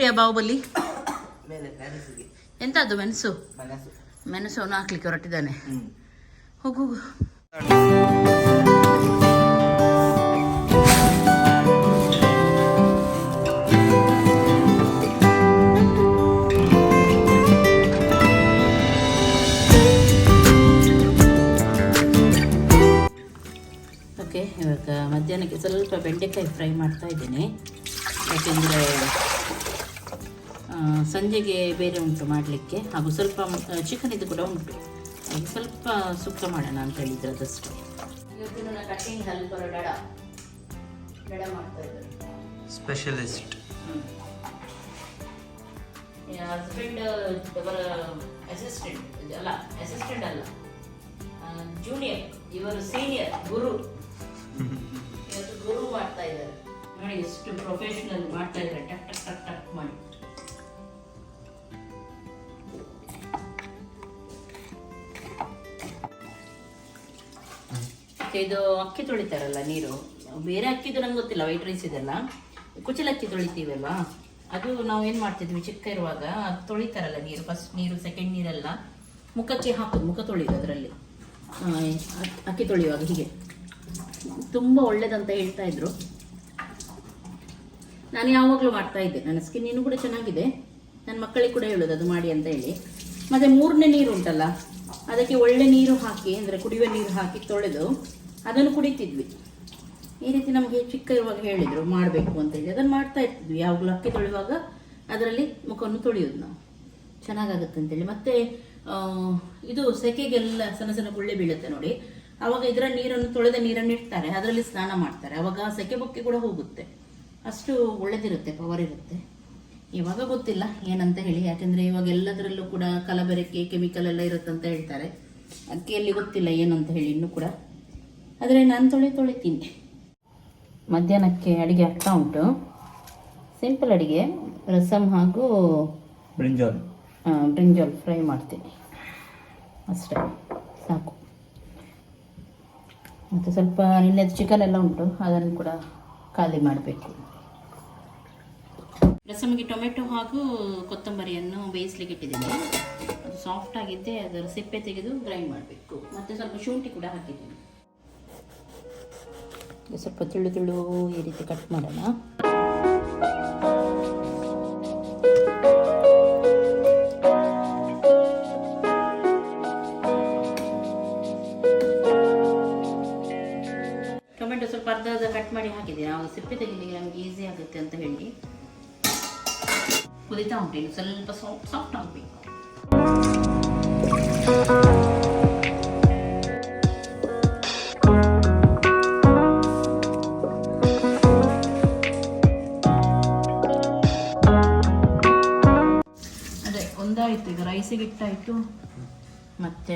ಹೊರಟಿಯಾ ಬಾಹುಬಲಿ? ಎಂತ ಅದು ಎಂತದ್ದು ಮೆಣಸು? ಮೆಣಸು. ಅವನು ಹಾಕ್ಲಿಕ್ಕೆ ಹೊರಟಿದ್ದಾನೆ. ಹೋಗು. ಓಕೆ ಇವಾಗ ಮಧ್ಯಾಹ್ನಕ್ಕೆ ಸ್ವಲ್ಪ ಬೆಂಡೆಕಾಯಿ ಫ್ರೈ ಮಾಡ್ತಾ ಇದ್ದೀನಿ. ಯಾಕೆಂದರೆ ಸಂಜೆಗೆ ಬೇರೆ ಉಂಟು ಮಾಡಲಿಕ್ಕೆ. ಹಾಗೂ ಸ್ವಲ್ಪ ಚಿಕನ್ ಇದು ಕೂಡ ಉಂಟು. ಹಾಗೆ ಸ್ವಲ್ಪ ಸುಕ್ಕ ಮಾಡೋಣ ಅಂತ ಹೇಳಿದ್ರು ಅದಷ್ಟು ಇವತ್ತು ನನ್ನ ಕಟಿಂಗ್ ಹೆಲ್ಪರ್ ಡಡ ಡಡ ಮಾಡ್ತಾ ಇದ್ದಾರೆ ಸ್ಪೆಷಲಿಸ್ಟ್ ಹಸ್ಬೆಂಡ್ ಅವರ ಅಸಿಸ್ಟೆಂಟ್ ಅಲ್ಲ ಅಸಿಸ್ಟೆಂಟ್ ಅಲ್ಲ ಜೂನಿಯರ್ ಇವರು ಸೀನಿಯರ್ ಗುರು. ಇವತ್ತು ಗುರು ಮಾಡ್ತಾ ಇದ್ದಾರೆ. ನೋಡಿ ಎಷ್ಟು ಪ್ರೊಫೆಷನಲ್ ಮಾಡ್ತಾ ಇದ್ದಾರೆ. ಟಕ್ ಟಕ್ ಟಕ್ ಟಕ್ ಮಾಡಿ. ಇದು ಅಕ್ಕಿ ತೊಳಿತಾರಲ್ಲ ನೀರು? ಬೇರೆ ಅಕ್ಕಿದು ನಂಗೆ ಗೊತ್ತಿಲ್ಲ ವೈಟ್ ರೈಸ್ ಇದೆಲ್ಲ. ಕುಚಲಕ್ಕಿ ತೊಳಿತೀವಲ್ವಾ? ಅದು ನಾವು ಏನು ಮಾಡ್ತಿದ್ವಿ ಚಿಕ್ಕ ಇರುವಾಗ ಅದು ತೊಳಿತಾರಲ್ಲ ನೀರು ಫಸ್ಟ್ ನೀರು ಸೆಕೆಂಡ್ ನೀರೆಲ್ಲ. ಮುಖಕ್ಕೆ ಹಾಕೋದು, ಮುಖ ತೊಳೆಯೋದು ಅದರಲ್ಲಿ. ಅಕ್ಕಿ ತೊಳೆಯುವಾಗ ಹೀಗೆ. ತುಂಬ ಒಳ್ಳೇದಂತ ಹೇಳ್ತಾ ಇದ್ರು. ನಾನು ಯಾವಾಗಲೂ ಮಾಡ್ತಾ ಇದ್ದೆ. ನನ್ನ ಸ್ಕಿನ್ ಇನ್ನೂ ಕೂಡ ಚೆನ್ನಾಗಿದೆ. ನನ್ನ ಮಕ್ಕಳಿಗೆ ಕೂಡ ಹೇಳೋದು, ಅದು ಮಾಡಿ ಅಂತ ಹೇಳಿ. ಮತ್ತೆ ಮೂರನೇ ನೀರು ಉಂಟಲ್ಲ, ಅದಕ್ಕೆ ಒಳ್ಳೆ ನೀರು ಹಾಕಿ, ಅಂದರೆ ಕುಡಿಯುವ ನೀರು ಹಾಕಿ ತೊಳೆದು ಅದನ್ನು ಕುಡಿತಿದ್ವಿ. ಈ ರೀತಿ ನಮಗೆ ಚಿಕ್ಕ ಇರುವಾಗ ಹೇಳಿದರು, ಮಾಡಬೇಕು ಅಂತ ಹೇಳಿ. ಅದನ್ನು ಮಾಡ್ತಾ ಇರ್ತಿದ್ವಿ. ಯಾವಾಗಲೂ ಅಕ್ಕಿ ತೊಳೆಯುವಾಗ ಅದರಲ್ಲಿ ಮುಖವನ್ನು ತೊಳೆಯೋದು ನಾವು. ಚೆನ್ನಾಗಾಗುತ್ತೆ ಅಂತೇಳಿ ಮತ್ತೆ ಇದು ಸೆಕೆಗೆಲ್ಲ ಸಣ್ಣ ಸಣ್ಣ ಗುಳ್ಳೆ ಬೀಳುತ್ತೆ ನೋಡಿ. ಅವಾಗ ಇದರ ನೀರನ್ನು ತೊಳೆದ ನೀರನ್ನು ಇಡ್ತಾರೆ. ಅದರಲ್ಲಿ ಸ್ನಾನ ಮಾಡ್ತಾರೆ. ಅವಾಗ ಸೆಕೆ ಬೊಕ್ಕೆ ಕೂಡ ಹೋಗುತ್ತೆ. ಅಷ್ಟು ಒಳ್ಳೆದಿರುತ್ತೆ, ಪವರ್ ಇರುತ್ತೆ. ಇವಾಗ ಗೊತ್ತಿಲ್ಲ ಏನಂತ ಹೇಳಿ. ಯಾಕೆಂದರೆ ಇವಾಗ ಎಲ್ಲದರಲ್ಲೂ ಕೂಡ ಕಲಬೆರಕೆ, ಕೆಮಿಕಲ್ ಎಲ್ಲ ಇರುತ್ತೆ ಅಂತ ಹೇಳ್ತಾರೆ ಅಕ್ಕಿಯಲ್ಲಿ ಗೊತ್ತಿಲ್ಲ ಏನಂತ ಹೇಳಿ ಇನ್ನೂ ಕೂಡ. ಆದರೆ ನಾನು ತೊಳೆ ತೊಳಿತೀನಿ. ಮಧ್ಯಾಹ್ನಕ್ಕೆ ಅಡುಗೆ ಆಗ್ತಾ ಉಂಟು. ಸಿಂಪಲ್ ಅಡುಗೆ ರಸಮ್ ಹಾಗೂ ಬ್ರಿಂಜಾಲ್. ಬ್ರಿಂಜಾಲ್ ಫ್ರೈ ಮಾಡ್ತೀನಿ. ಅಷ್ಟೇ ಸಾಕು. ಮತ್ತು ಸ್ವಲ್ಪ ನಿನ್ನೆದು ಚಿಕನ್ ಎಲ್ಲ ಉಂಟು ಅದನ್ನು ಕೂಡ ಖಾಲಿ ಮಾಡಬೇಕು. ರಸಮ್ಗೆ ಟೊಮೆಟೊ ಹಾಗೂ ಕೊತ್ತಂಬರಿಯನ್ನು ಬೇಯಿಸ್ಲಿಕ್ಕೆ ಇಟ್ಟಿದ್ದೀನಿ. ಅದು ಸಾಫ್ಟ್ ಆಗಿದ್ದೆ ಅದರ ಸಿಪ್ಪೆ ತೆಗೆದು ಗ್ರೈಂಡ್ ಮಾಡಬೇಕು. ಮತ್ತು ಸ್ವಲ್ಪ ಶುಂಠಿ ಕೂಡ ಹಾಕಿದ್ದೀನಿ. ಸ್ವಲ್ಪ ತಿಳು ತಿಳ್ಳು ಈ ರೀತಿ ಕಟ್ ಮಾಡೋಣ. ಟೊಮೆಟೊ ಸ್ವಲ್ಪ ಅರ್ಧ ಅರ್ಧ ಕಟ್ ಮಾಡಿ ಹಾಕಿದ್ದೀನಿ ನಾವು ಸಿಪ್ಪೆ ತೆಗಿಲಿಕ್ಕೆ ನಮಗೆ ಈಸಿ ಆಗುತ್ತೆ ಅಂತ ಹೇಳಿ. ಕುದಿತಾ ಉಂಟು ಸ್ವಲ್ಪ ಸಾಫ್ಟ್ ಸಾಫ್ಟ್ ಆಗಬೇಕು. ಒಂದಾಯಿತು ಈಗ ರೈಸಿಗೆ ಇಟ್ಟಾಯಿತು. ಮತ್ತು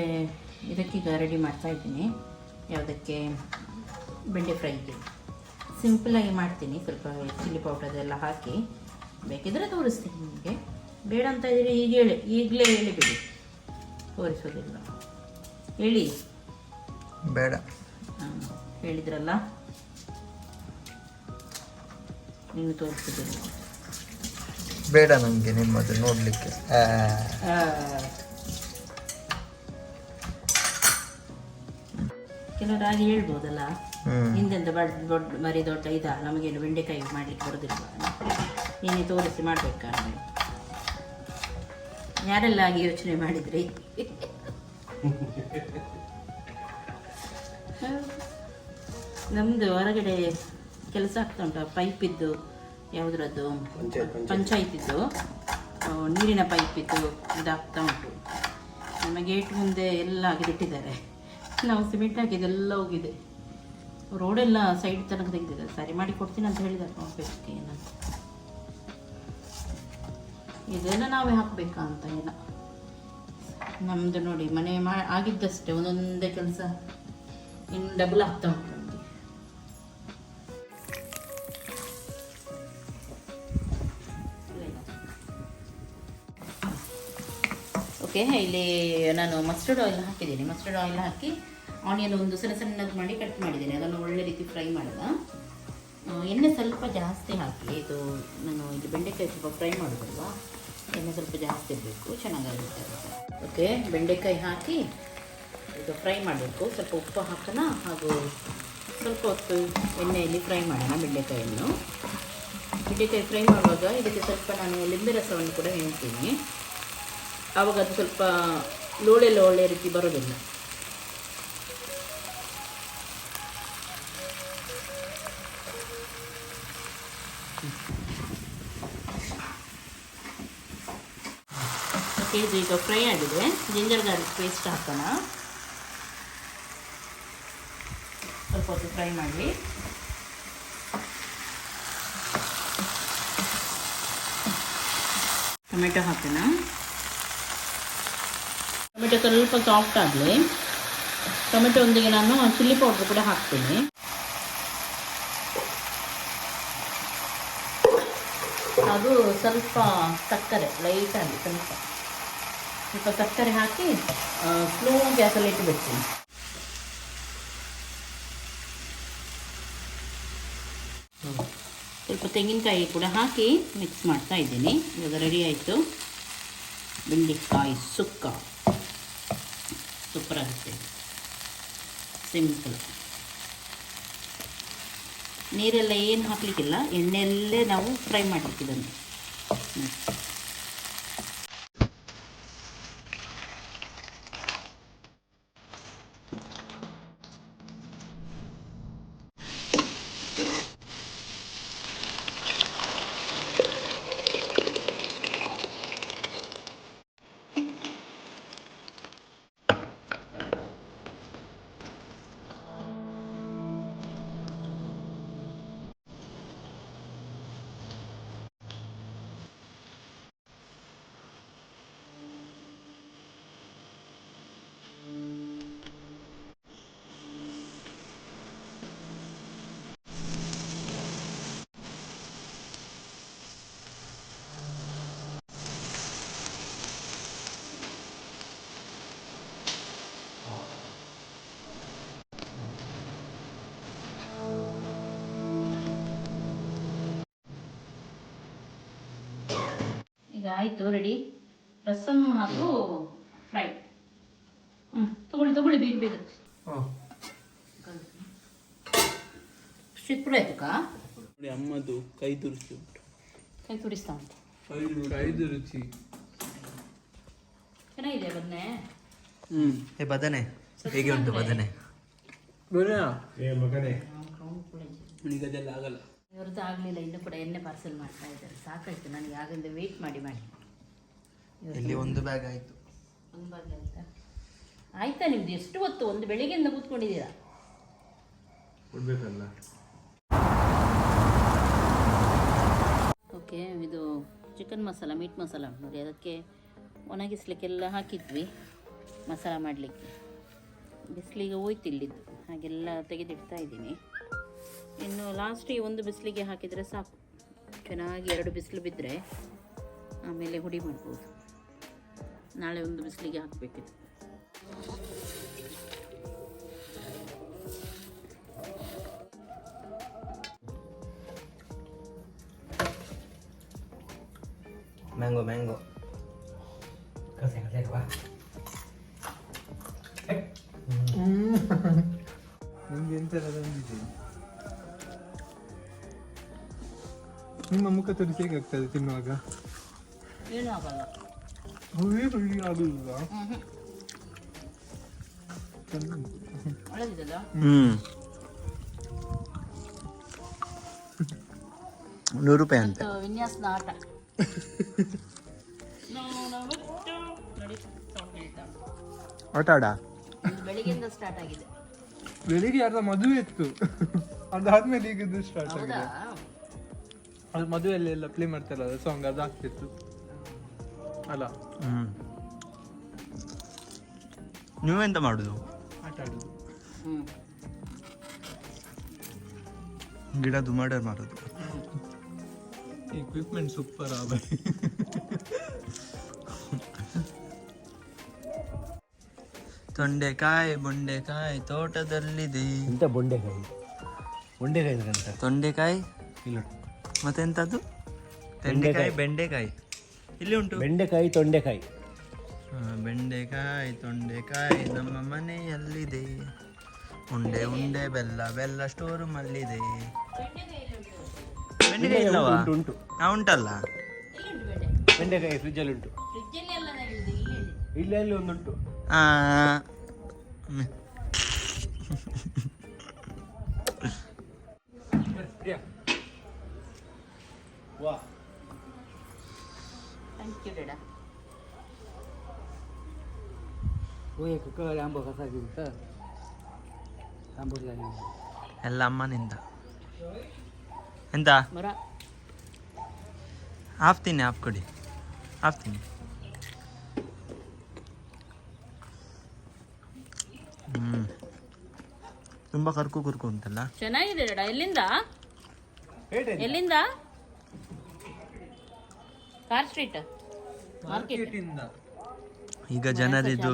ಇದಕ್ಕೀಗ ರೆಡಿ ಮಾಡ್ತಾ ಇದ್ದೀನಿ. ಯಾವುದಕ್ಕೆ? ಬೆಂಡೆ ಫ್ರೈಗೆ ಸಿಂಪಲಾಗಿ ಮಾಡ್ತೀನಿ. ಸ್ವಲ್ಪ ಚಿಲ್ಲಿ ಪೌಡರ್ ಅದೆಲ್ಲ ಹಾಕಿ. ಬೇಕಿದ್ರೆ ತೋರಿಸ್ತೀನಿ ನಿಮಗೆ. ಬೇಡ ಅಂತ ಇದ್ದೀರಿ ಈಗ ಹೇಳಿ ಈಗಲೇ ಹೇಳಿಬಿಡಿ ತೋರಿಸೋದಿಲ್ಲ ಹೇಳಿ. ಬೇಡ. ಹಾ, ಹೇಳಿದ್ರಲ್ಲ? ನೀನು ತೋರಿಸಿದ್ದೀನಿ ಬೇಡ ನನಗೆ ನಿಮ್ಮದು ನೋಡಲಿಕ್ಕೆ. ಕೆಲವರು ಹಾಗೆ ಹೇಳ್ಬೋದಲ್ಲ. ಹಿಂದೆಂದ ದೊಡ್ಡ ಮರಿ ದೊಡ್ಡ ಇದ ನಮಗೇನು ಬೆಂಡೆಕಾಯಿ ಮಾಡ್ಲಿಕ್ಕೆ ಬರೋದಿಲ್ಲ ನೀನೇ ತೋರಿಸಿ ಮಾಡ್ಬೇಕಾ ಯಾರೆಲ್ಲ ಆಗಿ ಯೋಚನೆ ಮಾಡಿದ್ರಿ? ನಮ್ದು ಹೊರಗಡೆ ಕೆಲಸ ಆಗ್ತಾ ಉಂಟು ಪೈಪ್ ಇದ್ದು. ಯಾವುದ್ರದ್ದು? ಪಂಚಾಯತಿದ್ದು. ನೀರಿನ ಪೈಪ್ ಇದ್ದು ಇದಾಗ್ತಾ ಉಂಟು. ನಮ್ಮ ಗೇಟ್ ಮುಂದೆ ಎಲ್ಲ ಅಗೆದಿಟ್ಟಿದ್ದಾರೆ ನಾವು ಸಿಮೆಂಟ್ ಹಾಕಿದೆಲ್ಲ ಹೋಗಿದೆ. ರೋಡೆಲ್ಲ ಸೈಡ್ ತನಕ ತೆಗೆದಿದ್ದಾರೆ. ಸರಿ ಮಾಡಿ ಕೊಡ್ತೀನಿ ಅಂತ ಹೇಳಿದ್ದಾರೆ. ನೋಡ್ಬೇಕು ಏನಂತ. ಇದೆಲ್ಲ ನಾವೇ ಹಾಕಬೇಕಾ ಅಂತ ಏನ? ನಮ್ಮದು ನೋಡಿ ಮನೆ ಮಾ ಆಗಿದ್ದಷ್ಟೇ ಒಂದೊಂದೇ ಕೆಲಸ. ಇನ್ನು ಡಬಲ್ ಆಗ್ತಾ ಉಂಟು. ಓಕೆ ಇಲ್ಲಿ ನಾನು ಮಸ್ಟರ್ಡ್ ಆಯಿಲ್ ಹಾಕಿದ್ದೀನಿ. ಮಸ್ಟರ್ಡ್ ಆಯಿಲ್ ಹಾಕಿ ಆನಿಯನ್ ಒಂದು ಸಣ್ಣ ಸಣ್ಣದು ಮಾಡಿ ಕಟ್ ಮಾಡಿದ್ದೀನಿ. ಅದನ್ನು ಒಳ್ಳೆ ರೀತಿ ಫ್ರೈ ಮಾಡಿದ ಎಣ್ಣೆ ಸ್ವಲ್ಪ ಜಾಸ್ತಿ ಹಾಕಿ, ಇದು ನಾನು ಇದು ಬೆಂಡೆಕಾಯಿ ಸ್ವಲ್ಪ ಫ್ರೈ ಮಾಡೋದಲ್ವಾ ಎಣ್ಣೆ ಸ್ವಲ್ಪ ಜಾಸ್ತಿ ಇರಬೇಕು, ಚೆನ್ನಾಗಾಗುತ್ತೆ ಓಕೆ, ಬೆಂಡೆಕಾಯಿ ಹಾಕಿ ಇದು ಫ್ರೈ ಮಾಡಬೇಕು. ಸ್ವಲ್ಪ ಉಪ್ಪು ಹಾಕೋಣ, ಹಾಗೂ ಸ್ವಲ್ಪ ಹೊತ್ತು ಎಣ್ಣೆಯಲ್ಲಿ ಫ್ರೈ ಮಾಡೋಣ ಬೆಂಡೆಕಾಯಿಯನ್ನು. ಬೆಂಡೆಕಾಯಿ ಫ್ರೈ ಮಾಡುವಾಗ ಇದಕ್ಕೆ ಸ್ವಲ್ಪ ನಾನು ಲಿಂಬೆ ರಸವನ್ನು ಕೂಡ ಹಿಂಡ್ತೀನಿ ಆವಾಗ ಅದು ಸ್ವಲ್ಪ ಲೋಳೆಲ್ಲ ಒಳ್ಳೆಯ ರೀತಿ ಬರೋದಿಲ್ಲ. ಇದು ಈಗ ಫ್ರೈ ಆಗಿದೆ. ಜಿಂಜರ್ ಗಾರ್ಲಿಕ್ ಪೇಸ್ಟ್ ಹಾಕೋಣ. ಸ್ವಲ್ಪ ಹೊತ್ತು ಫ್ರೈ ಮಾಡಿ. ಟೊಮೆಟೊ ಹಾಕೋಣ. ಟೊಮೆಟೊ ಸ್ವಲ್ಪ ಸಾಫ್ಟ್ ಆಗಲಿ ಟೊಮೆಟೊ ಒಂದಿಗೆ ನಾನು ಚಿಲ್ಲಿ ಪೌಡ್ರ್ ಕೂಡ ಹಾಕ್ತೀನಿ. ಅದು ಸ್ವಲ್ಪ ಸಕ್ಕರೆ ಲೈಟಾಗಿ ಸ್ವಲ್ಪ. ಸ್ವಲ್ಪ ಸಕ್ಕರೆ ಹಾಕಿ ಸ್ಲೋ ಗ್ಯಾಸಲ್ಲಿ ಇಟ್ಟುಬಿಡ್ತೀನಿ ಸ್ವಲ್ಪ ತೆಂಗಿನಕಾಯಿ ಕೂಡ ಹಾಕಿ ಮಿಕ್ಸ್ ಮಾಡ್ತಾ ಇದ್ದೀನಿ. ಇವಾಗ ರೆಡಿ ಆಯಿತು. ಬೆಂಡೆಕಾಯಿ ಸುಕ್ಕ. ಸೂಪರ್ ಆಗುತ್ತೆ ಸಿಂಪಲ್ ನೀರೆಲ್ಲ ಏನು ಹಾಕಲಿಕ್ಕಿಲ್ಲ ಎಣ್ಣೆಯಲ್ಲೇ ನಾವು ಫ್ರೈ ಮಾಡಲಿಕ್ಕೆ ಆಯಿತು ರೆಡಿ ರಸಮ್ ಹಾಗೂ ಫ್ರೈ ಹ್ಞೂ ತಗೊಳ್ಳಿ ತಗೊಳ್ಳಿ ಬೇಗ ಬೇಗ. ಶಿಪ್ರ ಆಯ್ತು ಕಾ ನೋಡಿ ಅಮ್ಮದು ಕೈ ತುರಿಸಿ ಉಂಟು. ಕೈ ತುರಿಸ್ತಾ ಉಂಟು. ಕೈದು ರುಚಿ ಚೆನ್ನಾಗಿದೆ ಬದನೆ? ಹ್ಮ್. ಏ ಬದನೆ. ಹೇಗೆ ಉಂಟು ಬದನೆ? ನಿನಗೆ ಅದೆಲ್ಲ ಆಗಲ್ಲ. ಇವ್ರದ್ದು ಆಗಲಿಲ್ಲ ಇನ್ನು ಕೂಡ ಎಣ್ಣೆ ಪಾರ್ಸೆಲ್ ಮಾಡ್ತಾ ಇದ್ದಾರೆ. ಸಾಕಾಯ್ತು ನನಗೆ ಆಗಿಂದ ವೇಟ್ ಮಾಡಿ ಮಾಡಿ. ಇಲ್ಲಿ ಒಂದು ಬ್ಯಾಗ್ ಆಯಿತು. ಒಂದು ಭಾಗ ಆಯ್ತಾ? ಆಯ್ತಾ ನಿಮ್ದು? ಎಷ್ಟು ಹೊತ್ತು? ಒಂದು ಬೆಳಿಗ್ಗೆಯಿಂದ ಕೂತ್ಕೊಂಡಿದ್ದೀರಾ? ಕೊಡ್ಬೇಕಲ್ಲ. ಓಕೆ ಇದು ಚಿಕನ್ ಮಸಾಲ ಮೀಟ್ ಮಸಾಲ ನೋಡಿ. ಅದಕ್ಕೆ ಒಣಗಿಸ್ಲಿಕ್ಕೆಲ್ಲ ಹಾಕಿದ್ವಿ ಮಸಾಲ ಮಾಡಲಿಕ್ಕೆ. ಬಿಸಿಲಿಗೆ ಹೋಯ್ತು ಇಲ್ಲಿದ್ದು ಹಾಗೆಲ್ಲ ತೆಗೆದಿಡ್ತಾ ಇದ್ದೀನಿ. ಇನ್ನು ಲಾಸ್ಟಿಗೆ ಒಂದು ಬಿಸಿಲಿಗೆ ಹಾಕಿದರೆ ಸಾಕು. ಚೆನ್ನಾಗಿ ಎರಡು ಬಿಸಿಲು ಬಿದ್ದರೆ ಆಮೇಲೆ ಹುಡಿ ಮಾಡ್ಬೋದು. ನಾಳೆ ಒಂದು ಬಿಸಿಲಿಗೆ ಹಾಕಬೇಕಿತ್ತು. ಮ್ಯಾಂಗೋ ಮ್ಯಾಂಗೋ ನಿಮ್ಗೆ ಎಂತ ಬಂದಿದೆ ನಿಮ್ಮ ಮುಖ ತೋರಿಸಿ ಹೇಗಾಗ್ತದೆ ತಿನ್ನುವಾಗ ಏನಾಗಲ್ಲ ಹುಳಿ ಹುಳಿ ಆಗುದಿಲ್ಲ ಒಳ್ಳೆದಿದಲ್ಲ ಹ್ಮ್ ನೂರು ರೂಪಾಯಿ ಅಂತ ವಿನ್ಯಾಸದ ಆಟ. ಆಟ ಆಡ ಬೆಳಿಗ್ಗೆಯಿಂದ ಸ್ಟಾರ್ಟ್ ಆಗಿದೆ. ಬೆಳಿಗ್ಗೆ ಯಾರ್ದ ಮದುವೆ ಇತ್ತು. ಅದಾದ್ಮೇಲೆ ಈಗ ಇದು ಸ್ಟಾರ್ಟ್ ಆಗಿದೆ. ಅದು ಮದುವೆಯಲ್ಲಿ ಎಲ್ಲ ಪ್ಲೇ ಮಾಡ್ತಾರಲ್ಲ ಸಾಂಗ್ ಅದು ಆಗ್ತಿತ್ತು. ಅಲ್ಲ. ಹ್ಮ್. ನೀವೆಂತ ಮಾಡುದು? ಆಟ ಆಡುದು. ಹ್ಞೂ ಗಿಡದು ಮರ್ಡರ್ ಮಾಡೋದು ಇಕ್ವಿಪ್ಮೆಂಟ್ ಸೂಪರ್ ಆಗ ತೊಂಡೆಕಾಯಿ ಬೊಂಡೆಕಾಯಿ ತೋಟದಲ್ಲಿದೆ. ಎಂತ ಬೊಂಡೆಕಾಯಿ? ಬೊಂಡೆಕಾಯಿ ಅಂತ ತೊಂಡೆಕಾಯಿ? ಇಲ್ಲ. ಮತ್ತೆಂಥದ್ದು ತೆಂಡೆಕಾಯಿ ಬೆಂಡೆಕಾಯಿ. ಇಲ್ಲಿ ಉಂಟು ಬೆಂಡೆಕಾಯಿ ತೊಂಡೆಕಾಯಿ ಹಾ, ಬೆಂಡೆಕಾಯಿ ತೊಂಡೆಕಾಯಿ ನಮ್ಮ ಮನೆಯಲ್ಲಿದೆ ಉಂಡೆ ಉಂಡೆ ಬೆಲ್ಲ ಬೆಲ್ಲ ಸ್ಟೋರ್ ಮಲ್ಲಿದೆ ಬೆಂಡೆಕಾಯಿ ಇಲ್ಲವಾ ಉಂಟು ಉಂಟು ಹಾ, ಉಂಟಲ್ಲ ಎಲ್ಲಿ ಉಂಟು ಬೆಂಡೆ ಬೆಂಡೆಕಾಯಿ ಫ್ರಿಜ್ಜಲ್ಲಿ ಉಂಟು ಫ್ರಿಜ್ಜಲ್ಲಿ ಎಲ್ಲ ನಾನು ಹೇಳಿದೆ ಇಲ್ಲಿ ಹೇಳಿ ಇಲ್ಲಿ ಅಲ್ಲಿ ಒಂದುಂಟು ಆ, ಹ್ಮ್. ವಾ ಕಸಾಗಿಂತ ಆಂಬೂರ್ಲಾಗಿ ಎಲ್ಲ ಅಮ್ಮನಿಂದ. ಎಂತ? ಮರ. ಹಾಫ್ತೀನಿ ಹಾಫ್ ಕೊಡಿ. ಹಾಫ್ತೀನಿ ಹ್ಞೂ ತುಂಬ ಕರ್ಕು ಕುರ್ಕು ಉಂಟಲ್ಲ? ಚೆನ್ನಾಗಿದೆ ಎಲ್ಲಿಂದ? ಎಲ್ಲಿಂದ? ಕಾರ್ ಸ್ಟ್ರೀಟ್ ಮಾರ್ಕೆಟ್ ಇಂದ ಈಗ ಜನರಿದು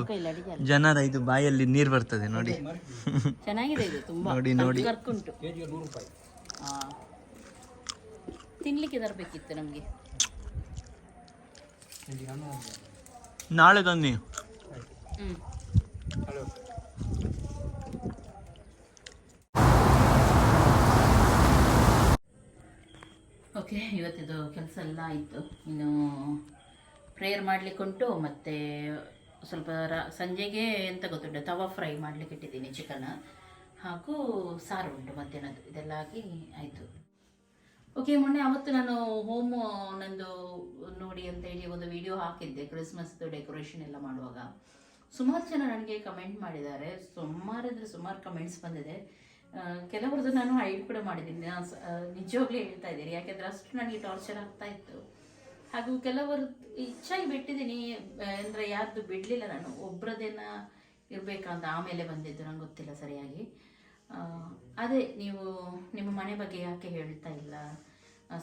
ಜನರ ಇದು ಬಾಯಲ್ಲಿ ನೀರು ಬರ್ತದೆ ನೋಡಿ. ಚೆನ್ನಾಗಿದೆ ಇದು ತುಂಬಾ. ನೋಡಿ, ನೋಡಿ. ಕರ್ಕುಂಟು. ತಿನ್ಲಿಕ್ಕೆ ತರಬೇಕಿತ್ತು ನಮಗೆ. ನಾಳೆ ತನ್ನಿ ಓಕೆ ಇವತ್ತಿದು ಕೆಲಸ ಎಲ್ಲ ಆಯಿತು. ಇನ್ನು ಪ್ರೇಯರ್ ಮಾಡಲಿಕ್ಕುಂಟು ಮತ್ತು ಸ್ವಲ್ಪ ರ, ಸಂಜೆಗೆ ಎಂತ ಗೊತ್ತುಂಟು, ತವಾ ಫ್ರೈ ಮಾಡ್ಲಿಕ್ಕೆ ಇಟ್ಟಿದ್ದೀನಿ ಚಿಕನ್ ಹಾಗೂ ಸಾರು ಉಂಟು ಮಧ್ಯಾಹ್ನದ್ದು ಇದೆಲ್ಲ ಆಗಿ ಆಯಿತು. ಓಕೆ ಮೊನ್ನೆ ಅವತ್ತು ನಾನು ಹೋಮ್ ನಂದು ನೋಡಿ ಅಂತ ಹೇಳಿ ಒಂದು ವಿಡಿಯೋ ಹಾಕಿದ್ದೆ ಕ್ರಿಸ್ಮಸ್ದು ಡೆಕೋರೇಷನ್ ಎಲ್ಲ ಮಾಡುವಾಗ. ಸುಮಾರು ಜನ ನನಗೆ ಕಮೆಂಟ್ ಮಾಡಿದ್ದಾರೆ, ಸುಮಾರು ಅಂದರೆ ಸುಮಾರು ಕಮೆಂಟ್ಸ್ ಬಂದಿದೆ. ಕೆಲವರದ್ದು ನಾನು ಹೈಡ್ ಕೂಡ ಮಾಡಿದ್ದೀನಿ. ನಿಜವಾಗ್ಲೂ ಹೇಳ್ತಾ ಇದ್ದೀನಿ, ಯಾಕೆಂದ್ರೆ ಅಷ್ಟು ನನಗೆ ಟಾರ್ಚರ್ ಆಗ್ತಾ ಇತ್ತು. ಹಾಗೂ ಕೆಲವರು ಹೆಚ್ಚಾಗಿ ಬಿಟ್ಟಿದ್ದೀನಿ ಅಂದರೆ ಯಾರ್ದು ಬಿಡಲಿಲ್ಲ ನಾನು. ಒಬ್ರದೇನ ಇರಬೇಕಂತ ಆಮೇಲೆ ಬಂದಿದ್ದು, ನಂಗೆ ಗೊತ್ತಿಲ್ಲ ಸರಿಯಾಗಿ. ಅದೇ ನೀವು ನಿಮ್ಮ ಮನೆ ಬಗ್ಗೆ ಯಾಕೆ ಹೇಳ್ತಾ ಇಲ್ಲ?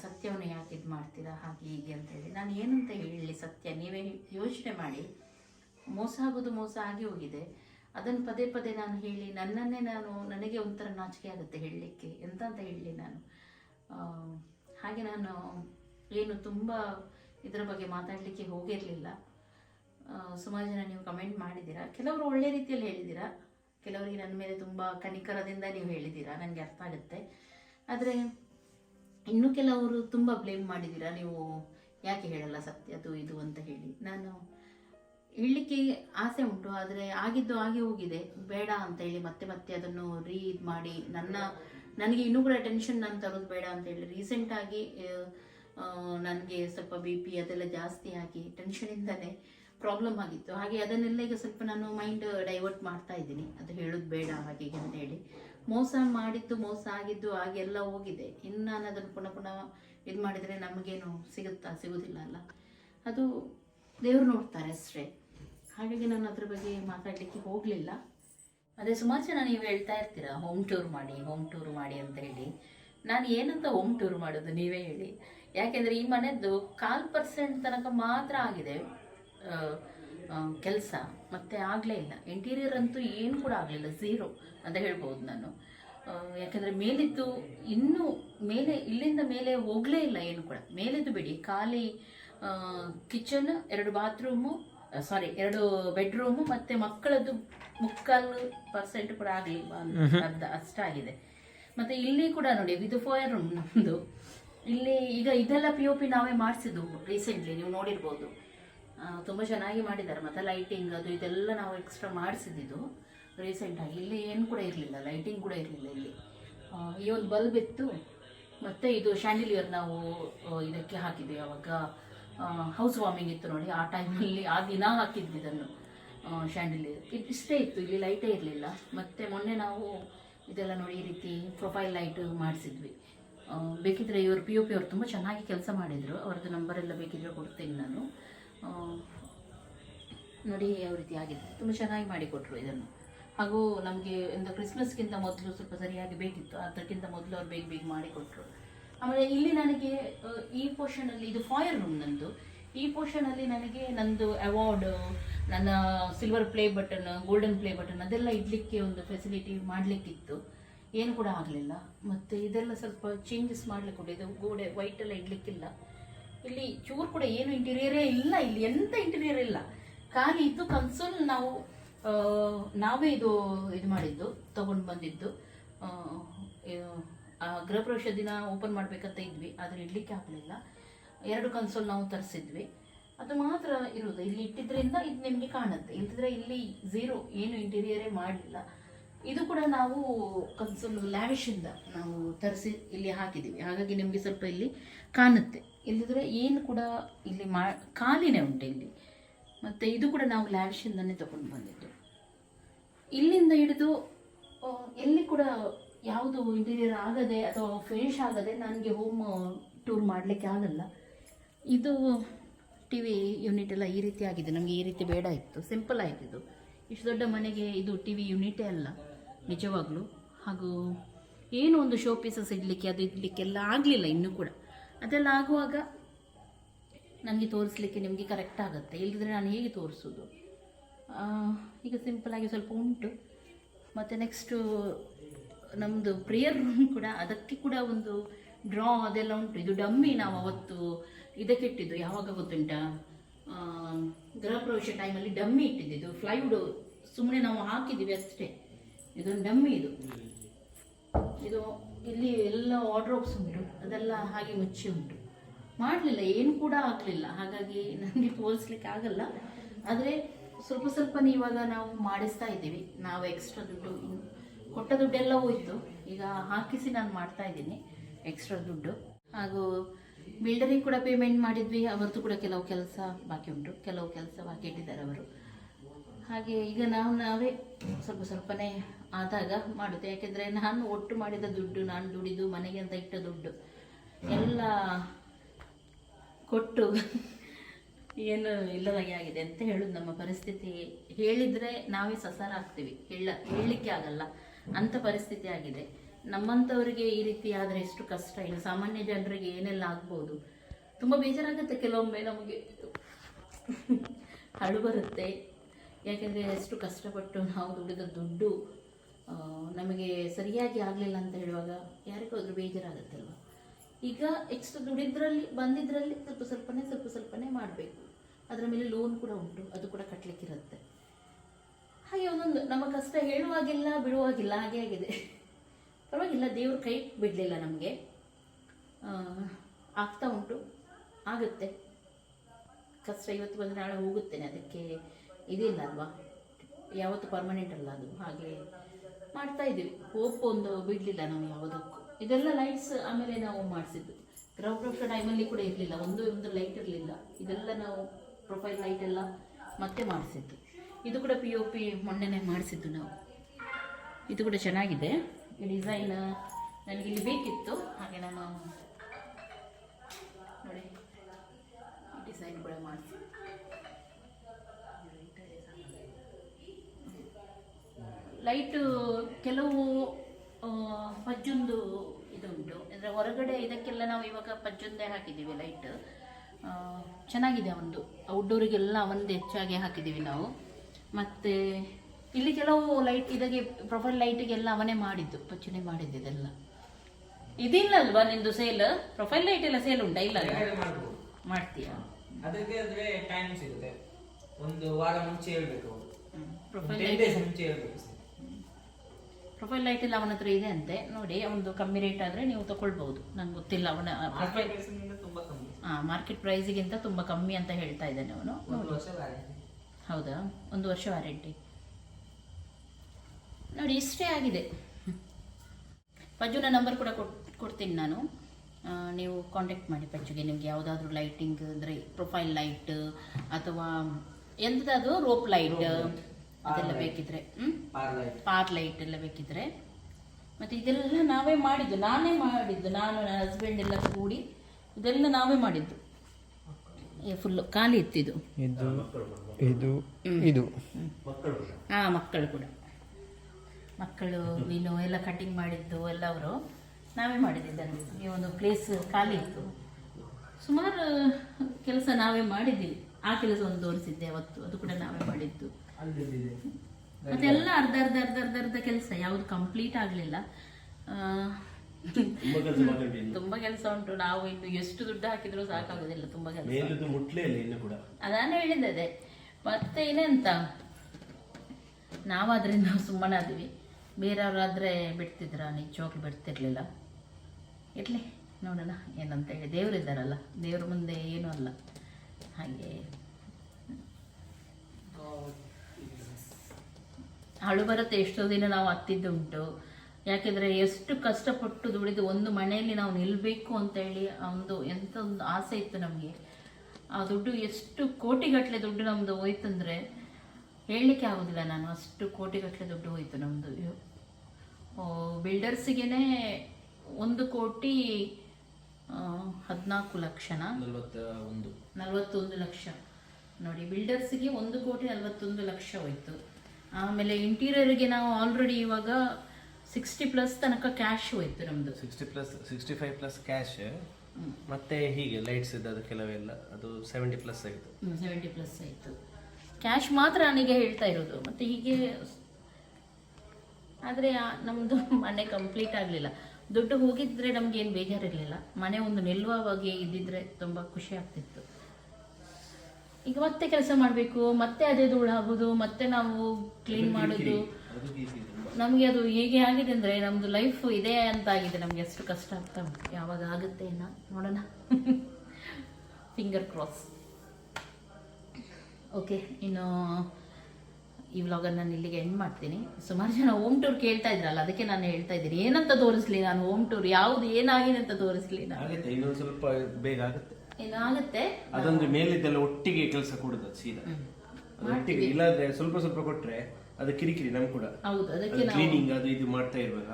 ಸತ್ಯವನ್ನು ಯಾಕೆ ಇದು ಮಾಡ್ತೀರಾ? ಹಾಗೆ ಹೀಗೆ ಅಂತ ಹೇಳಿ. ನಾನು ಏನಂತ ಹೇಳಲಿ ಸತ್ಯ, ನೀವೇ ಯೋಚನೆ ಮಾಡಿ. ಮೋಸ ಆಗೋದು ಮೋಸ ಆಗಿ ಹೋಗಿದೆ. ಅದನ್ನು ಪದೇ ಪದೇ ನಾನು ಹೇಳಿ, ನನ್ನನ್ನೇ ನಾನು, ನನಗೆ ಒಂಥರ ನಾಚಿಕೆ ಆಗುತ್ತೆ ಹೇಳಲಿಕ್ಕೆ. ಎಂತ ಅಂತ ಹೇಳಲಿ ನಾನು? ಹಾಗೆ ನಾನು ಏನು ತುಂಬ ಇದರ ಬಗ್ಗೆ ಮಾತಾಡಲಿಕ್ಕೆ ಹೋಗಿರಲಿಲ್ಲ. ಸುಮಾರು ಜನ ನೀವು ಕಮೆಂಟ್ ಮಾಡಿದ್ದೀರಾ? ಕೆಲವರು ಒಳ್ಳೆ ರೀತಿಯಲ್ಲಿ ಹೇಳಿದ್ದೀರಾ? ಕೆಲವರಿಗೆ ನನ್ನ ಮೇಲೆ ತುಂಬ ಕನಿಕರದಿಂದ ನೀವು ಹೇಳಿದ್ದೀರಾ? ನನಗೆ ಅರ್ಥ ಆಗುತ್ತೆ. ಆದರೆ ಇನ್ನು ಕೆಲವರು ತುಂಬ ಬ್ಲೇಮ್ ಮಾಡಿದ್ದೀರಾ? ನೀವು ಯಾಕೆ ಹೇಳಲ್ಲ ಸತ್ಯ? ಅದು ಇದು ಅಂತ ಹೇಳಿ. ನಾನು ಹೇಳಲಿಕ್ಕೆ ಆಸೆ ಉಂಟು, ಆದರೆ ಆಗಿದ್ದು ಆಗಿ ಹೋಗಿದೆ. ಬೇಡ ಅಂತ ಹೇಳಿ ಮತ್ತೆ ಮತ್ತೆ ಅದನ್ನು ರೀ ಇದು ಮಾಡಿ ನನ್ನ, ನನಗೆ ಇನ್ನೂ ಕೂಡ ಟೆನ್ಷನ್ ನಾನು ತರೋದು ಬೇಡ ಅಂತ ಹೇಳಿ ರೀಸೆಂಟಾಗಿ ನನಗೆ ಸ್ವಲ್ಪ ಬಿ ಪಿ ಅದೆಲ್ಲ ಜಾಸ್ತಿ ಆಗಿ ಟೆನ್ಷನಿಂದಲೇ ಪ್ರಾಬ್ಲಮ್ ಆಗಿತ್ತು. ಹಾಗೆ ಅದನ್ನೆಲ್ಲ ಈಗ ಸ್ವಲ್ಪ ನಾನು ಮೈಂಡ್ ಡೈವರ್ಟ್ ಮಾಡ್ತಾ ಇದ್ದೀನಿ. ಅದು ಹೇಳೋದು ಬೇಡ ಹಾಗೆ ಅಂತ ಹೇಳಿ. ಮೋಸ ಮಾಡಿದ್ದು, ಮೋಸ ಆಗಿದ್ದು ಹಾಗೆಲ್ಲ ಹೋಗಿದೆ. ಇನ್ನು ನಾನು ಅದನ್ನು ಪುನಃ ಪುನಃ ಇದು ಮಾಡಿದರೆ ನಮಗೇನು ಸಿಗುತ್ತಾ, ಸಿಗೋದಿಲ್ಲ ಅಲ್ಲ? ಅದು ದೇವ್ರು ನೋಡ್ತಾರೆ ಅಷ್ಟೇ. ಹಾಗಾಗಿ ನಾನು ಅದ್ರ ಬಗ್ಗೆ ಮಾತಾಡಲಿಕ್ಕೆ ಹೋಗಲಿಲ್ಲ. ಅದೇ ಸುಮಾರು ಜನ ನೀವು ಹೇಳ್ತಾ ಇರ್ತೀರಾ ಹೋಮ್ ಟೂರ್ ಮಾಡಿ ಹೋಮ್ ಟೂರ್ ಮಾಡಿ ಅಂತ ಹೇಳಿ. ನಾನು ಏನಂತ ಹೋಮ್ ಟೂರ್ ಮಾಡೋದು ನೀವೇ ಹೇಳಿ. ಯಾಕೆಂದರೆ ಈ ಮನೆಯದ್ದು ಕಾಲು ಪರ್ಸೆಂಟ್ ತನಕ ಮಾತ್ರ ಆಗಿದೆ. ಕೆಲಸ. ಮತ್ತೆ ಆಗಲೇ ಇಲ್ಲ. ಇಂಟೀರಿಯರ್ ಅಂತೂ ಏನು ಕೂಡ ಆಗಲಿಲ್ಲ. ಝೀರೋ ಅಂತ ಹೇಳ್ಬೋದು ನಾನು. ಯಾಕೆಂದರೆ ಮೇಲಿದ್ದು ಇನ್ನೂ ಮೇಲೆ ಇಲ್ಲಿಂದ ಮೇಲೆ ಹೋಗಲೇ ಇಲ್ಲ ಏನು ಕೂಡ. ಮೇಲಿದ್ದು ಬಿಡಿ ಖಾಲಿ ಕಿಚನ್ ಎರಡು ಬಾತ್ರೂಮು ಸಾರಿ ಎರಡು ಬೆಡ್ರೂಮು ಮತ್ತು ಮಕ್ಕಳದ್ದು ಮುಕ್ಕಾಲು ಪರ್ಸೆಂಟ್ ಕೂಡ ಆಗಲಿಲ್ಲ ಅರ್ಧ ಅಷ್ಟಾಗಿದೆ. ಮತ್ತು ಇಲ್ಲಿ ಕೂಡ ನೋಡಿ, ಇದು ಫೋಯರ್ ರೂಮ್ ನಮ್ಮದು ಇಲ್ಲಿ ಈಗ ಇದೆಲ್ಲ ಪಿ ಒ ಪಿ ನಾವೇ ಮಾಡಿಸಿದ್ದು ರೀಸೆಂಟ್ಲಿ ನೀವು ನೋಡಿರ್ಬೋದು. ತುಂಬ ಚೆನ್ನಾಗಿ ಮಾಡಿದ್ದಾರೆ. ಮತ್ತೆ ಲೈಟಿಂಗ್ ಅದು ಇದೆಲ್ಲ ನಾವು ಎಕ್ಸ್ಟ್ರಾ ಮಾಡಿಸಿದ್ದು ರೀಸೆಂಟಾಗಿ ಇಲ್ಲಿ ಏನು ಕೂಡ ಇರಲಿಲ್ಲ ಲೈಟಿಂಗ್ ಕೂಡ ಇರಲಿಲ್ಲ ಇಲ್ಲಿ. ಈ ಒಂದು ಬಲ್ಬ್ ಇತ್ತು. ಮತ್ತು ಇದು ಶ್ಯಾಂಡಿಲಿಯರ್ ನಾವು ಇದಕ್ಕೆ ಹಾಕಿದ್ವಿ ಅವಾಗ. ಹೌಸ್ ವಾರ್ಮಿಂಗ್ ಇತ್ತು ನೋಡಿ, ಆ ಟೈಮಲ್ಲಿ ಆ ದಿನ ಹಾಕಿದ್ವಿ ಇದನ್ನು. ಶ್ಯಾಂಡಿಲಿಯರ್ ಇಷ್ಟೇ ಇತ್ತು, ಇಲ್ಲಿ ಲೈಟೇ ಇರಲಿಲ್ಲ. ಮತ್ತು ಮೊನ್ನೆ ನಾವು ಇದೆಲ್ಲ ನೋಡಿ ಈ ರೀತಿ ಪ್ರೊಫೈಲ್ ಲೈಟ್ ಮಾಡಿಸಿದ್ವಿ. ಬೇಕಿದ್ರೆ ಇವರು ಪಿ ಯು ಪಿ ಅವರು ತುಂಬ ಚೆನ್ನಾಗಿ ಕೆಲಸ ಮಾಡಿದರು. ಅವ್ರದ್ದು ನಂಬರ್ ಎಲ್ಲ ಬೇಕಿದ್ರೆ ಕೊಡ್ತೀನಿ ನಾನು. ನೋಡಿ ಯಾವ ರೀತಿ ಆಗಿದೆ ತುಂಬ ಚೆನ್ನಾಗಿ ಮಾಡಿಕೊಟ್ರು ಇದನ್ನು. ಹಾಗೂ ನಮಗೆ ಒಂದು ಕ್ರಿಸ್ಮಸ್ಗಿಂತ ಮೊದಲು ಸ್ವಲ್ಪ ಸರಿಯಾಗಿ ಬೇಕಿತ್ತು. ಅದಕ್ಕಿಂತ ಮೊದಲು ಅವ್ರು ಬೇಗ ಬೇಗ ಮಾಡಿಕೊಟ್ರು ಆಮೇಲೆ ಇಲ್ಲಿ ನನಗೆ ಈ ಪೋರ್ಷನಲ್ಲಿ ಇದು ಫಾಯರ್ ರೂಮ್ ನಂದು. ಈ ಪೋರ್ಷನಲ್ಲಿ ನನಗೆ ನಂದು ಅವಾರ್ಡ್ ನನ್ನ silver play button golden play button ಅದೆಲ್ಲ ಇಡಲಿಕ್ಕೆ ಒಂದು ಫೆಸಿಲಿಟಿ ಮಾಡಲಿಕ್ಕಿತ್ತು. ಏನು ಕೂಡ ಆಗಲಿಲ್ಲ. ಮತ್ತು ಇದೆಲ್ಲ ಸ್ವಲ್ಪ ಚೇಂಜಸ್ ಮಾಡಲಿಕ್ಕೆ ಕೂಡ ಇದು ಗೋಡೆ ವೈಟ್ ಎಲ್ಲ ಇಡ್ಲಿಕ್ಕಿಲ್ಲ. ಇಲ್ಲಿ ಚೂರು ಕೂಡ ಏನು ಇಂಟೀರಿಯರೇ ಇಲ್ಲ ಇಲ್ಲಿ. ಎಂತ ಇಂಟೀರಿಯರ್ ಇಲ್ಲ. ಖಾಲಿ ಇದು ಕನ್ಸೋಲ್ ನಾವು ನಾವೇ ಇದು ಇದು ಮಾಡಿದ್ದು ತಗೊಂಡು ಬಂದಿದ್ದು. ಆ, ಪ್ರವೇಶ ದಿನ ಓಪನ್ ಮಾಡಬೇಕಂತ ಇದ್ವಿ. ಆದರೆ ಇಡ್ಲಿಕ್ಕೆ ಆಗಲಿಲ್ಲ. ಎರಡು ಕನ್ಸೋಲ್ ನಾವು ತರಿಸಿದ್ವಿ. ಅದು ಮಾತ್ರ ಇರುವುದು. ಇಲ್ಲಿ ಇಟ್ಟಿದ್ರಿಂದ ಇದು ನಿಮಗೆ ಕಾಣುತ್ತೆ. ಇಲ್ದಿದ್ರೆ ಇಲ್ಲಿ ಝೀರೋ ಏನು ಇಂಟೀರಿಯರೇ ಮಾಡಲಿಲ್ಲ ಇದು ಕೂಡ ನಾವು ಕನ್ಸೋಲ್ ಲ್ಯಾವಿಶಿಂದ ನಾವು ತರಿಸಿ ಇಲ್ಲಿ ಹಾಕಿದ್ದೀವಿ. ಹಾಗಾಗಿ ನಿಮಗೆ ಸ್ವಲ್ಪ ಇಲ್ಲಿ ಕಾಣುತ್ತೆ. ಇಲ್ಲದಿದ್ರೆ ಏನು ಕೂಡ ಇಲ್ಲಿ ಮಾ, ಖಾಲಿನೇ ಉಂಟು ಇಲ್ಲಿ. ಮತ್ತು ಇದು ಕೂಡ ನಾವು ಲ್ಯಾವಿಶಿಂದನೇ ತಗೊಂಡು ಬಂದಿದ್ದು. ಇಲ್ಲಿಂದ ಹಿಡಿದು ಎಲ್ಲಿ ಕೂಡ ಯಾವುದು ಇಂಟೀರಿಯರ್ ಆಗದೆ ಅಥವಾ ಫಿನಿಶ್ ಆಗದೆ ನನಗೆ ಹೋಮ್ ಟೂರ್ ಮಾಡಲಿಕ್ಕೆ ಆಗಲ್ಲ. ಇದು ಟಿ ವಿ ಯೂನಿಟ್ ಎಲ್ಲ ಈ ರೀತಿ ಆಗಿದೆ. ನಮಗೆ ಈ ರೀತಿ ಬೇಡ ಇತ್ತು. ಸಿಂಪಲ್ ಇದು. ಇಷ್ಟು ದೊಡ್ಡ ಮನೆಗೆ ಇದು ಟಿ ವಿ ಯೂನಿಟೇ ಅಲ್ಲ, ನಿಜವಾಗ್ಲೂ. ಹಾಗೂ ಏನು ಒಂದು ಶೋ ಪೀಸಸ್ ಇಡಲಿಕ್ಕೆ, ಅದು ಇಡಲಿಕ್ಕೆಲ್ಲ ಆಗಲಿಲ್ಲ ಇನ್ನೂ ಕೂಡ. ಅದೆಲ್ಲ ಆಗುವಾಗ ನನಗೆ ತೋರಿಸ್ಲಿಕ್ಕೆ ನಿಮಗೆ ಕರೆಕ್ಟ್ ಆಗುತ್ತೆ. ಇಲ್ಲದಿದ್ರೆ ನಾನು ಹೇಗೆ ತೋರಿಸೋದು ಈಗ ಸಿಂಪಲಾಗಿ ಸ್ವಲ್ಪ ಉಂಟು. ಮತ್ತು ನೆಕ್ಸ್ಟು ನಮ್ಮದು ಪ್ರೇಯರ್ ರೂಮ್ ಕೂಡ ಅದಕ್ಕೆ ಕೂಡ ಒಂದು ಡ್ರಾ ಅದೆಲ್ಲ ಉಂಟು. ಇದು ಡಮ್ಮಿ ನಾವು ಅವತ್ತು ಇದಕ್ಕೆ ಇಟ್ಟಿದ್ದು ಯಾವಾಗ ಗೊತ್ತುಂಟಾ? ಗೃಹ ಪ್ರವೇಶ ಟೈಮಲ್ಲಿ ಡಮ್ಮಿ ಇಟ್ಟಿದ್ದು ಫ್ಲೈವುಡ್ ಸುಮ್ಮನೆ ನಾವು ಹಾಕಿದ್ದೀವಿ ಅಷ್ಟೇ. ಇದೊಂದು ಡಮ್ಮಿ ಇದು. ಇದು ಇಲ್ಲಿ ಎಲ್ಲ ವಾರ್ಡ್ರೋಬ್ಸ್ ಉಂಟು, ಅದೆಲ್ಲ ಹಾಗೆ ಮುಚ್ಚಿ ಉಂಟು. ಮಾಡಲಿಲ್ಲ, ಏನು ಕೂಡ ಆಗಲಿಲ್ಲ ಹಾಗಾಗಿ ನನಗೆ ಹೋಲಿಸ್ಲಿಕ್ಕೆ ಆಗಲ್ಲ. ಆದರೆ ಸ್ವಲ್ಪ ಸ್ವಲ್ಪ ಇವಾಗ ನಾವು ಮಾಡಿಸ್ತಾ ಇದ್ದೀವಿ. ನಾವು ಎಕ್ಸ್ಟ್ರಾ ದುಡ್ಡು, ಕೊಟ್ಟ ದುಡ್ಡೆಲ್ಲ ಹೋಯ್ತು ಈಗ ಹಾಕಿಸಿ ನಾನು ಮಾಡ್ತಾ ಇದ್ದೀನಿ ಎಕ್ಸ್ಟ್ರಾ ದುಡ್ಡು. ಹಾಗೂ ಬಿಲ್ಡರಿಗೆ ಕೂಡ ಪೇಮೆಂಟ್ ಮಾಡಿದ್ವಿ ಅವರದ್ದು ಕೂಡ ಕೆಲವು ಕೆಲಸ ಬಾಕಿ ಉಂಟು. ಕೆಲವು ಕೆಲಸ ಬಾಕಿ ಇಟ್ಟಿದ್ದಾರೆ ಅವರು. ಹಾಗೆ ಈಗ ನಾವು, ನಾವೇ ಸ್ವಲ್ಪ ಸ್ವಲ್ಪನೇ ಆದಾಗ ಮಾಡುತ್ತೆ. ಯಾಕೆಂದರೆ ನಾನು ಒಟ್ಟು ಮಾಡಿದ ದುಡ್ಡು, ನಾನು ದುಡಿದು ಮನೆಗೆ ಅಂತ ಇಟ್ಟ ದುಡ್ಡು, ಎಲ್ಲ ಕೊಟ್ಟು ಏನು ಇಲ್ಲದಾಗೆ ಆಗಿದೆ ಅಂತ ಹೇಳೋದು ನಮ್ಮ ಪರಿಸ್ಥಿತಿ. ಹೇಳಿದರೆ ನಾವೇ ಸಸಾರ ಆಗ್ತೀವಿ ಹೇಳ ಹೇಳಲಿಕ್ಕೆ ಆಗಲ್ಲ. ಅಂಥ ಪರಿಸ್ಥಿತಿ ಆಗಿದೆ. ನಮ್ಮಂಥವರಿಗೆ ಈ ರೀತಿ ಆದರೆ ಎಷ್ಟು ಕಷ್ಟ. ಇನ್ನು ಸಾಮಾನ್ಯ ಜನರಿಗೆ ಏನೆಲ್ಲ ಆಗ್ಬೋದು? ತುಂಬ ಬೇಜಾರಾಗುತ್ತೆ ಕೆಲವೊಮ್ಮೆ ನಮಗೆ. ಹಳು ಬರುತ್ತೆ. ಯಾಕೆಂದರೆ ಎಷ್ಟು ಕಷ್ಟಪಟ್ಟು ನಾವು ದುಡಿದ ದುಡ್ಡು ನಮಗೆ ಸರಿಯಾಗಿ ಆಗಲಿಲ್ಲ ಅಂತ ಹೇಳುವಾಗ ಯಾರಿಗಾದ್ರೂ ಬೇಜಾರಾಗುತ್ತಲ್ವ? ಈಗ ಎಕ್ಸ್ಟ್ರಾ ದುಡಿದ್ರಲ್ಲಿ, ಬಂದಿದ್ರಲ್ಲಿ ಸ್ವಲ್ಪ ಸ್ವಲ್ಪನೇ ಸ್ವಲ್ಪ ಸ್ವಲ್ಪನೇ ಮಾಡಬೇಕು. ಅದರ ಮೇಲೆ ಲೋನ್ ಕೂಡ ಉಂಟು. ಅದು ಕೂಡ ಕಟ್ಟಲಿಕ್ಕಿರುತ್ತೆ ಹಾಗೆ ಒಂದೊಂದು, ನಮ್ಮ ಕಷ್ಟ ಹೇಳುವಾಗಿಲ್ಲ, ಬಿಡುವಾಗಿಲ್ಲ, ಹಾಗೆ ಆಗಿದೆ. ಪರವಾಗಿಲ್ಲ, ದೇವ್ರ ಕೈ ಬಿಡಲಿಲ್ಲ ನಮಗೆ. ಆಗ್ತಾ ಉಂಟು. ಆಗುತ್ತೆ. ಕಷ್ಟ ಇವತ್ತು ಬಂದರೆ ನಾಳೆ ಹೋಗುತ್ತೇನೆ, ಅದಕ್ಕೆ ಇದಿಲ್ಲ ಅಲ್ವಾ? ಯಾವತ್ತು ಪರ್ಮನೆಂಟ್ ಅಲ್ಲ ಅದು. ಹಾಗೆ ಮಾಡ್ತಾ ಇದ್ದೀವಿ. ಹೋಪ್ ಒಂದು ಬಿಡಲಿಲ್ಲ ನಾವು ಯಾವುದಕ್ಕೂ. ಇದೆಲ್ಲ ಲೈಟ್ಸ್ ಆಮೇಲೆ ನಾವು ಮಾಡಿಸಿದ್ದು. ಗ್ರಹ ಪ್ರವೇಶ ಟೈಮಲ್ಲಿ ಕೂಡ ಇರಲಿಲ್ಲ. ಒಂದು ಒಂದು ಲೈಟ್ ಇರಲಿಲ್ಲ. ಇದೆಲ್ಲ ನಾವು ಪ್ರೊಫೈಲ್ ಲೈಟ್ ಎಲ್ಲ ಮತ್ತೆ ಮಾಡಿಸಿದ್ದು. ಇದು ಕೂಡ ಪಿ ಒ ಪಿ ಮೊನ್ನೆನೇ ಮಾಡಿಸಿದ್ದು ನಾವು. ಇದು ಕೂಡ ಚೆನ್ನಾಗಿದೆ. ಈ ಡಿಸೈನ್ ನನಗೆ ಇಲ್ಲಿ ಬೇಕಿತ್ತು. ಹಾಗೆ ನಾನು ನೋಡಿ ಡಿಸೈನ್ ಕೂಡ ಮಾಡಿಸಿ. ಲೈಟು ಕೆಲವು ಪಜ್ಜೊಂದು ಇದುಂಟು. ಅಂದರೆ ಹೊರಗಡೆ ಇದಕ್ಕೆಲ್ಲ ನಾವು ಇವಾಗ ಪಜ್ಜೊಂದೇ ಹಾಕಿದ್ದೀವಿ ಲೈಟ್ ಚೆನ್ನಾಗಿದೆ ಒಂದು. ಔಟ್ಡೋರಿಗೆಲ್ಲ ಒಂದು ಹೆಚ್ಚಾಗಿ ಹಾಕಿದ್ದೀವಿ ನಾವು. ಮತ್ತು ಇಲ್ಲಿ ಕೆಲವು ಲೈಟ್ ಇದಕ್ಕೆ ಪ್ರೊಫೈಲ್ ಲೈಟಿಗೆಲ್ಲ ಅವನೇ ಮಾಡಿದ್ದು ಪಚ್ಚನೆ ಮಾಡಿದ್ದು ಇದೆಲ್ಲ. ಇದಿಲ್ಲ ಅಲ್ವಾ ನಿಂದು ಸೇಲ್ ಪ್ರೊಫೈಲ್ ಲೈಟ್ ಎಲ್ಲ ಸೇಲ್ ಉಂಟಾ? ಇಲ್ಲ ಮಾಡ್ತೀಯಾ? ಅದಕ್ಕೆ ಅಂದ್ರೆ ಟೈಮ್ ಸಿಗುತ್ತೆ. ಒಂದು ವಾರ ಮುಂಚೆ ಹೇಳ್ಬೇಕು. ಪ್ರೊಫೈಲ್ ಲೈಟ್ ಡೇಸ್ ಮುಂಚೆ ಹೇಳ್ಬೇಕು ಪ್ರೊಫೈಲ್ ಲೈಟ್ ಎಲ್ಲ ಅವನ ಹತ್ರ ಇದೆ ಅಂತೆ. ನೋಡಿ ಒಂದು ಕಮ್ಮಿ ರೇಟ್ ಆದರೆ ನೀವು ತಗೊಳ್ಬಹುದು ನಂಗೆ ಗೊತ್ತಿಲ್ಲ ಅವನ ಪ್ರೊಫೈಲ್ ಕಮ್ಮಿ. ಮಾರ್ಕೆಟ್ ಪ್ರೈಸಿಗಿಂತ ತುಂಬ ಕಮ್ಮಿ ಅಂತ ಹೇಳ್ತಾ ಇದ್ದಾನೆ ಅವನು. ಹೌದಾ? ಒಂದು ವರ್ಷ ವ್ಯಾರಂಟಿ ನೋಡಿ ಇಷ್ಟೇ ಆಗಿದೆ. ಪಜ್ಜುನ ನಂಬರ್ ಕೂಡ ಕೊಡ್ತೀನಿ ನಾನು. ನೀವು ಕಾಂಟ್ಯಾಕ್ಟ್ ಮಾಡಿ ಪಜ್ಜುಗೆ ನಿಮಗೆ ಯಾವುದಾದ್ರೂ ಲೈಟಿಂಗ್ ಅಂದರೆ ಪ್ರೊಫೈಲ್ ಲೈಟ್ ಅಥವಾ ಎಂಥದ್ದು ರೋಪ್ ಲೈಟ್ ಅದೆಲ್ಲ ಬೇಕಿದ್ರೆ ಪಾರ್ ಲೈಟ್ ಎಲ್ಲ ಬೇಕಿದ್ರೆ. ಮತ್ತು ಇದೆಲ್ಲ ನಾವೇ ಮಾಡಿದ್ದು ನಾನೇ ಮಾಡಿದ್ದು ನಾನು ನನ್ನ ಹಸ್ಬೆಂಡ್ ಎಲ್ಲ ಕೂಡಿ ಇದೆಲ್ಲ ನಾವೇ ಮಾಡಿದ್ದು. ಫುಲ್ಲು ಖಾಲಿ ಇತ್ತಿದು ಇದು. ಇದು ಇದು ಹಾಂ ಮಕ್ಕಳು ಕೂಡ. ಮಕ್ಕಳು ಮೀನು ಎಲ್ಲ ಕಟಿಂಗ್ ಮಾಡಿದ್ದು ಎಲ್ಲ ಅವರು ನಾವೇ ಮಾಡಿದ್ದು ಈ ಒಂದು ಪ್ಲೇಸ್ ಖಾಲಿ ಇತ್ತು. ಸುಮಾರು ಕೆಲಸ ನಾವೇ ಮಾಡಿದ್ದೀವಿ ಆ ಕೆಲಸ ಒಂದು ತೋರಿಸಿದ್ದೆ ಅವತ್ತು. ಅದು ಕೂಡ ನಾವೇ ಮಾಡಿದ್ದು. ಮತ್ತೆಲ್ಲ ಅರ್ಧ ಅರ್ಧ ಅರ್ಧ ಅರ್ಧ ಅರ್ಧ ಕೆಲಸ. ಯಾವುದು ಕಂಪ್ಲೀಟ್ ಆಗಲಿಲ್ಲ. ತುಂಬಾ ಕೆಲಸ ಉಂಟು. ನಾವು ಇನ್ನು ಎಷ್ಟು ದುಡ್ಡು ಹಾಕಿದ್ರು ಸಾಕಾಗುದಿಲ್ಲ. ತುಂಬಾ ಕೆಲಸ. ಅದಾನೆ ಹೇಳಿದ್ದದೆ ಮತ್ತೆ ಇನ್ನೆಂತ? ನಾವಾದ್ರೆ ನಾವು ಸುಮ್ಮನಾದ್ವಿ. ಬೇರೆಯವರಾದ್ರೆ ಬಿಡ್ತಿದ್ರ? ನಿಜವಾಗ್ಲೂ ಬಿಡ್ತಿರ್ಲಿಲ್ಲ. ಇರಲಿ, ನೋಡೋಣ ಏನಂತ ಹೇಳಿ. ದೇವರಿದ್ದಾರಲ್ಲ ದೇವ್ರ ಮುಂದೆ ಏನೂ ಅಲ್ಲ. ಹಾಗೆ. ಅಳು ಬರುತ್ತೆ. ಎಷ್ಟೋ ದಿನ ನಾವು ಹತ್ತಿದ್ದು ಉಂಟು. ಯಾಕೆಂದ್ರೆ ಎಷ್ಟು ಕಷ್ಟಪಟ್ಟು ದುಡಿದು ಒಂದು ಮನೆಯಲ್ಲಿ ನಾವು ನಿಲ್ಬೇಕು ಅಂತ ಹೇಳಿ ಒಂದು ಎಂತ ಒಂದು ಆಸೆ ಇತ್ತು ನಮಗೆ. ಆ ದುಡ್ಡು ಎಷ್ಟು ಕೋಟಿಗಟ್ಟಲೆ ದುಡ್ಡು ನಮ್ದು ಹೋಯ್ತಂದ್ರೆ ಹೇಳಲಿಕ್ಕೆ ಆಗೋದಿಲ್ಲ ನಾನು. ಅಷ್ಟು ಕೋಟಿಗಟ್ಟಲೆ ದುಡ್ಡು ಹೋಯಿತು ನಮ್ಮದು ಬಿಲ್ಡರ್ಸಿಗೆನೆ ಒಂದು ಕೋಟಿ ಹದಿನಾಲ್ಕು ಲಕ್ಷ ಒಂದು ನಲವತ್ತೊಂದು ಲಕ್ಷ. ನೋಡಿ ಬಿಲ್ಡರ್ಸಿಗೆ ಒಂದು ಕೋಟಿ ನಲವತ್ತೊಂದು ಲಕ್ಷ ಹೋಯ್ತು. ಆಮೇಲೆ ಇಂಟೀರಿಯರ್ಗೆ ನಾವು ಆಲ್ರೆಡಿ ಇವಾಗ ಸಿಕ್ಸ್ಟಿ ಪ್ಲಸ್ ತನಕ ಕ್ಯಾಶ್ ಹೋಯ್ತು ನಮ್ಮದು sixty plus sixty five plus cash ಮತ್ತೆ ಹೀಗೆ ಲೈಟ್ಸ್ ಇದ್ದದು ಕೆಲವೆಲ್ಲ ಅದು ಸೆವೆಂಟಿ ಪ್ಲಸ್ ಆಯಿತು ಸೆವೆಂಟಿ ಪ್ಲಸ್ ಆಯಿತು. ಕ್ಯಾಶ್ ಮಾತ್ರ ನನಗೆ ಹೇಳ್ತಾ ಇರೋದು. ಮತ್ತೆ ಹೀಗೆ ಆದರೆ ನಮ್ಮದು ಮನೆ ಕಂಪ್ಲೀಟ್ ಆಗಲಿಲ್ಲ. ದುಡ್ಡು ಹೋಗಿದ್ರೆ ನಮ್ಗೆ ಏನು ಬೇಜಾರಿರಲಿಲ್ಲ. ಮನೆ ಒಂದು ನಿಲ್ಲುವವಾಗೆ ಇದ್ದಿದ್ರೆ ತುಂಬ ಖುಷಿ ಆಗ್ತಿತ್ತು. ಈಗ ಮತ್ತೆ ಕೆಲಸ ಮಾಡಬೇಕು ಮತ್ತೆ ಅದೇ ಧೂಳು ಆಗೋದು ಮತ್ತೆ ನಾವು ಕ್ಲೀನ್ ಮಾಡೋದು. ನಮಗೆ ಅದು ಹೇಗೆ ಆಗಿದೆ ಅಂದರೆ ನಮ್ಮದು ಲೈಫ್ ಇದೆ ಅಂತ ಆಗಿದೆ ನಮಗೆ ಅಷ್ಟು ಕಷ್ಟ ಆಗ್ತಾ ಉಂಟು. ಯಾವಾಗ ಆಗುತ್ತೆ ಏನೋ ನೋಡೋಣ. ಫಿಂಗರ್ ಕ್ರಾಸ್ ಓಕೆ ಇನ್ನು ಈ ವ್ಲಾಗನ್ನು ನಾನು ಇಲ್ಲಿಗೆ ಎಂಡ್ ಮಾಡ್ತೀನಿ. ಸುಮಾರು ಜನ ಹೋಮ್ ಟೂರ್ ಕೇಳ್ತಾ ಇದ್ರಲ್ಲ ಅದಕ್ಕೆ ನಾನು ಹೇಳ್ತಾ ಇದ್ದೀನಿ. ಏನಂತ ತೋರಿಸ್ಲಿ ನಾನು ಹೋಮ್ ಟೂರ್ ಯಾವ್ದು ಏನಾಗಿದೆ ಅಂತ ತೋರಿಸ್ಲಿ ನಾನು. ಆಗುತ್ತೆ ಇನ್ನೊಂದು ಸ್ವಲ್ಪ ಬೇಗ ಆಗುತ್ತೆ. ಏನಾಗುತ್ತೆ? ಅದೊಂದು ಮೇಲಿದ್ದೆಲ್ಲ ಒಟ್ಟಿಗೆ ಕೆಲಸ ಕೊಡುದು ಸೀದಾ. ಅದು ಒಟ್ಟಿಗೆ ಇಲ್ಲಾಂದ್ರೆ ಸ್ವಲ್ಪ ಸ್ವಲ್ಪ ಕೊಟ್ರೆ ಅದು ಕಿರಿಕಿರಿ ನಮ್ ಕೂಡ. ಹೌದು ಅದಕ್ಕೆ ನಾವು ಕ್ಲೀನಿಂಗ್ ಅದು ಇದು ಮಾಡ್ತಾ ಇರುವಾಗ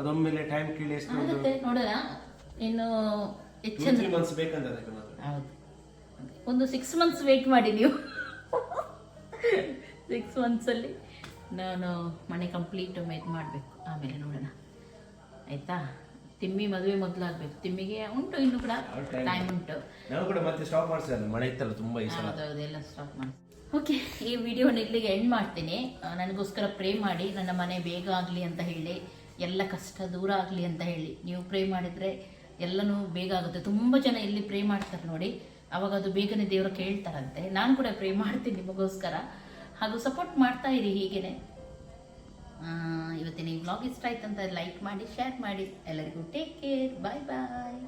ಅದೊಮ್ಮೆಲೆ ಟೈಮ್ ಕೇಳಿ ಎಷ್ಟು ಆಗುತ್ತೆ ನೋಡೋಣ. ಇನ್ನು ಹೆಚ್ಚು ಮಂತ್ಸ್ ಬೇಕಂತ ಅದಕ್ಕೆ ಮಾತ್ರ. ಹೌದು. ಒಂದು ಸಿಕ್ಸ್ ಮಂತ್ಸ್ ವೇಟ್ ಮಾಡಿ ನೀವು. ಸಿಕ್ಸ್ ಮಂತ್ಸಲ್ಲಿ ನಾನು ಮನೆ ಕಂಪ್ಲೀಟ್ ಇದು ಮಾಡಬೇಕು. ಆಮೇಲೆ ನೋಡೋಣ. ಆಯ್ತಾ? ತಿಮ್ಮಿ ಮದುವೆ ಮೊದಲಾಗಬೇಕು. ತಿಮ್ಮಿಗೆ ಉಂಟು ಇನ್ನು ಕೂಡ ಟೈಮ್ ಉಂಟು. ನಾವು ಕೂಡ ಮತ್ತೆ ಸ್ಟಾಪ್ ಮಾಡ್ಸಲ್ಲ ಮಳೆ ಇತ್ತಲ್ಲ ತುಂಬಾ ಹೌದೌದು ಎಲ್ಲ ಸ್ಟಾಪ್ ಮಾಡಿ ಓಕೆ ಈ ವಿಡಿಯೋನ ಇಲ್ಲಿಗೆ ಎಂಡ್ ಮಾಡ್ತೀನಿ. ನನಗೋಸ್ಕರ ಪ್ರೇ ಮಾಡಿ ನನ್ನ ಮನೆ ಬೇಗ ಆಗಲಿ ಅಂತ ಹೇಳಿ ಎಲ್ಲ ಕಷ್ಟ ದೂರ ಆಗಲಿ ಅಂತ ಹೇಳಿ. ನೀವು ಪ್ರೇ ಮಾಡಿದರೆ ಎಲ್ಲನೂ ಬೇಗ ಆಗುತ್ತೆ. ತುಂಬ ಜನ ಇಲ್ಲಿ ಪ್ರೇ ಮಾಡ್ತಾರೆ ನೋಡಿ. ಅವಾಗ ಅದು ಬೇಗನೆ ದೇವರು ಕೇಳ್ತಾರಂತೆ. ನಾನು ಕೂಡ ಪ್ರೇ ಮಾಡ್ತೀನಿ ನಿಮಗೋಸ್ಕರ. ಹಾಗೂ ಸಪೋರ್ಟ್ ಮಾಡ್ತಾ ಇರಿ ಹೀಗೇನೆ. ಇವತ್ತಿನ ಈ ಬ್ಲಾಗ್ ಇಷ್ಟ ಆಯ್ತು ಅಂತ ಲೈಕ್ ಮಾಡಿ ಶೇರ್ ಮಾಡಿ. ಎಲ್ಲರಿಗೂ ಟೇಕ್ ಕೇರ್ ಬಾಯ್ ಬಾಯ್